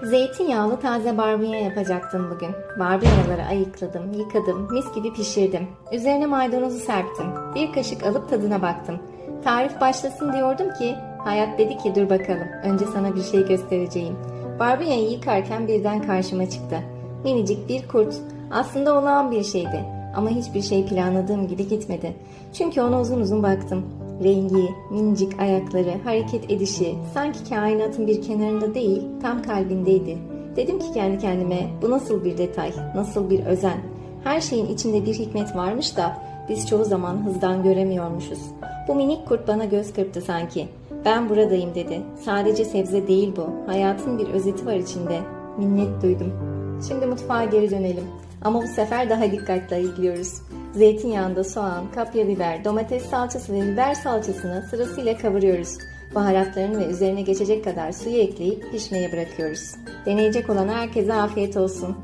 Zeytinyağlı taze barbunya yapacaktım bugün. Barbunyaları ayıkladım, yıkadım, mis gibi pişirdim. Üzerine maydanozu serptim. Bir kaşık alıp tadına baktım. Tarif başlasın diyordum ki, hayat dedi ki dur bakalım, önce sana bir şey göstereceğim. Barbunyayı yıkarken birden karşıma çıktı. Minicik bir kurt. Aslında olağan bir şeydi. Ama hiçbir şey planladığım gibi gitmedi. Çünkü ona uzun uzun baktım. Rengi, minicik ayakları, hareket edişi sanki kainatın bir kenarında değil, tam kalbindeydi. Dedim ki kendi kendime bu nasıl bir detay, nasıl bir özen. Her şeyin içinde bir hikmet varmış da biz çoğu zaman hızdan göremiyormuşuz. Bu minik kurt bana göz kırptı sanki. Ben buradayım dedi. Sadece sebze değil bu. Hayatın bir özeti var içinde. Minnet duydum. Şimdi mutfağa geri dönelim. Ama bu sefer daha dikkatli ayıklıyoruz. Zeytinyağında soğan, kapya biber, domates salçası ve biber salçasını sırasıyla kavuruyoruz. Baharatlarını ve üzerine geçecek kadar suyu ekleyip pişmeye bırakıyoruz. Deneyecek olan herkese afiyet olsun.